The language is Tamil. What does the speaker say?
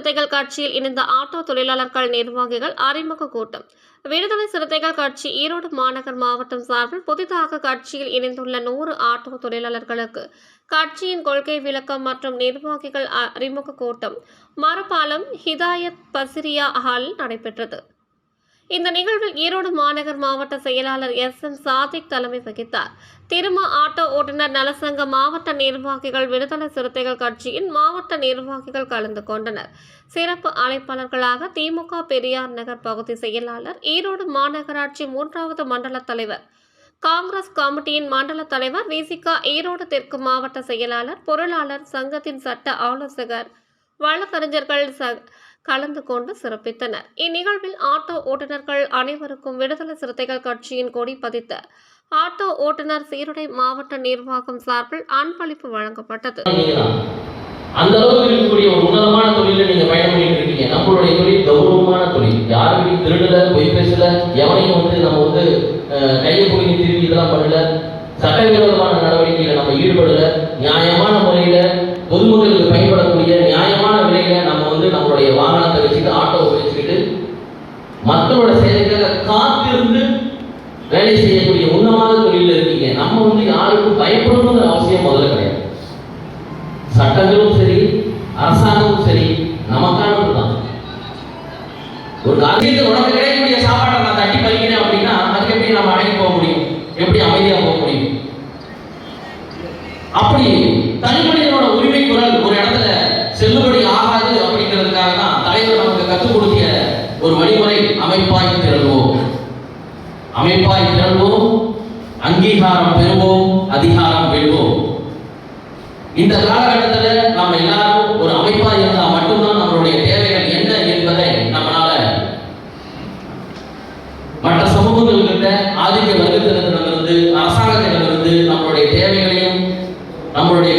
கட்சியில் இணைந்த ஆட்டோ தொழிலாளர்கள் நிர்வாகிகள் அறிமுக கூட்டம். விடுதலை சிறுத்தைகள் கட்சி ஈரோடு மாநகர் மாவட்டம் சார்பில் புதிதாக கட்சியில் இணைந்துள்ள நூறு ஆட்டோ தொழிலாளர்களுக்கு கட்சியின் கொள்கை விளக்கம் மற்றும் நிர்வாகிகள் அறிமுக கூட்டம். மரப்பாலம் ஹிதாயத் பசிரியா ஹாலில் நடைபெற்றது. இந்த நிகழ்வில் ஈரோடு மாநகர் மாவட்ட செயலாளர் எஸ் எம் சாதிக் தலைமை வகித்தார். திரும ஆட்டோ ஓட்டுநர் நலசங்க மாவட்ட நிர்வாகிகள் விடுதலை சிறுத்தைகள் கட்சியின் மாவட்ட நிர்வாகிகள் கலந்து கொண்டனர். சிறப்பு அழைப்பாளர்களாக திமுக பெரியார் நகர் பகுதி செயலாளர் ஈரோடு மாநகராட்சி மூன்றாவது மண்டல தலைவர் காங்கிரஸ் கமிட்டியின் மண்டல தலைவர் விசிகா ஈரோடு தெற்கு மாவட்ட செயலாளர் பொருளாளர் சங்கத்தின் சட்ட ஆலோசகர் வழக்கறிஞர்கள் ச கலந்து கொண்டு சிறப்பித்தனர். இந்நிகழ்வில் ஆட்டோ ஓட்டுநர்கள் அனைவருக்கும் விடுதலை சிறுத்தைகள் கட்சியின் கொடி பதித்த ஆட்டோ ஓட்டுநர் சீருடை மாவட்ட நிர்வாகம் சார்பில் அன்பளிப்பு வழங்கப்பட்டது. அந்த அளவுக்கு இருக்கக்கூடிய ஒரு உன்னதமான தொழில நீங்க பயணம் பண்ணிட்டு இருக்கீங்க. நம்மளுடைய தொழில் கௌரவமான தொழில். யாருமே திருடல பொய் பேசல எவனையும் வந்து நம்ம வந்து கையை பிடிங்கி திரும்பி இதெல்லாம் பண்ணல. சட்டவிரோதமான நடவடிக்கை மக்களோட சேவைக்காக காத்திருந்து வேலை செய்யக்கூடிய உன்னதமான தொழில இருக்கீங்க. நம்ம வந்து யாருக்கும் பயப்படணுங்கிற அவசியம் முதல்ல கிடையாது. சட்டங்களும் சரி அரசாங்கமும் சரி நமக்கானது தான் ஒரு காரியத்துக்கு உனக்கு கிடைக்கக்கூடிய சாப்பாட்டை நான் தட்டி பறிக்கிறேன் அப்படின்னா அதுக்கு எப்படி நம்ம அடங்கி போக முடியும்? எப்படி அமைதியா போக முடியும்? அப்படி தனிமனிதனோட உரிமை குரல் ஒரு இடத்துல செல்லுபடி ஆகாது அப்படிங்கிறதுக்காக தான் தலைவர் நமக்கு கற்றுக் கொடுத்த ஒரு வழிமுறை அமைப்பாய் திரள்வோம். அமைப்பாய் திரள்வோம் அங்கீகாரம் பெறுவோம் அதிகாரம் பெறுவோம் இந்த காலகட்டத்தில் நாம் எல்லாரும் ஒரு அமைப்பா இருந்தால் மட்டும்தான் நம்மளுடைய தேவைகள் என்ன என்பதை நம்மளால மற்ற சமூகங்கள்கிட்ட ஆதிக்க வர்க்கத்தினரிடமிருந்து அரசாங்கத்திடமிருந்து நம்மளுடைய தேவைகளையும் நம்மளுடைய